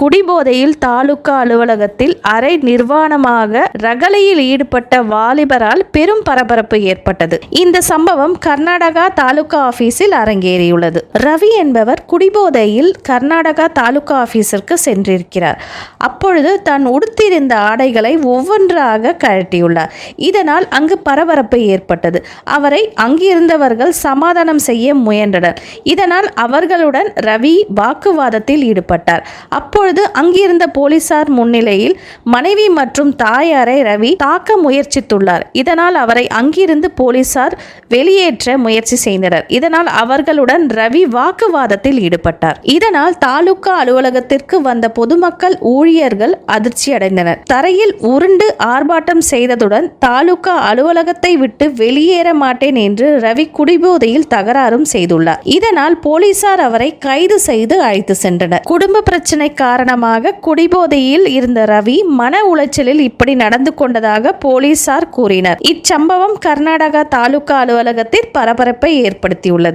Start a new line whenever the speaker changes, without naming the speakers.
குடிபோதையில் தாலுகா அலுவலகத்தில் அரை நிர்வாணமாக ரகளையில் ஈடுபட்ட வாலிபரால் பெரும் பரபரப்பு ஏற்பட்டது. இந்த சம்பவம் கர்நாடகா தாலுகா ஆபீஸில் அரங்கேறியுள்ளது. ரவி என்பவர் குடிபோதையில் கர்நாடகா தாலுகா ஆபீஸிற்கு சென்றிருக்கிறார். அப்பொழுது தான் உடுத்திருந்த ஆடைகளை ஒவ்வொன்றாக கழட்டியுள்ளார். இதனால் அங்கு பரபரப்பு ஏற்பட்டது. அவரை அங்கிருந்தவர்கள் சமாதானம் செய்ய முயன்றனர். இதனால் அவர்களுடன் ரவி வாக்குவாதத்தில் ஈடுபட்டார். அப்பொழுது அங்கிருந்த போலீசார் முன்னிலையில் மனைவி மற்றும் தாயாரை ரவி தாக்க முயற்சித்துள்ளார். இதனால் அவரை அங்கிருந்து போலீசார் வெளியேற்ற முயற்சி செய்தனர். இதனால் அவர்களுடன் ரவி வாக்குவாதத்தில் ஈடுபட்டார். இதனால் தாலுகா அலுவலகத்திற்கு வந்த பொதுமக்கள் ஊழியர்கள் அதிர்ச்சி அடைந்தனர் தரையில் உருண்டு ஆர்ப்பாட்டம் செய்ததுடன் தாலுகா அலுவலகத்தை விட்டு வெளியேற மாட்டேன் என்று ரவி குடிபோதையில் தகராறும் செய்துள்ளார். இதனால் போலீசார் அவரை கைது செய்து அழைத்து சென்றனர். குடும்ப பிரச்சனைக்காக காரணமாக குடிபோதையில் இருந்த ரவி மன உளைச்சலில் இப்படி நடந்து கொண்டதாக போலீசார் கூறினர். இச்சம்பவம் கர்நாடகா தாலுகா அலுவலகத்தில் பரபரப்பை ஏற்படுத்தியுள்ளது.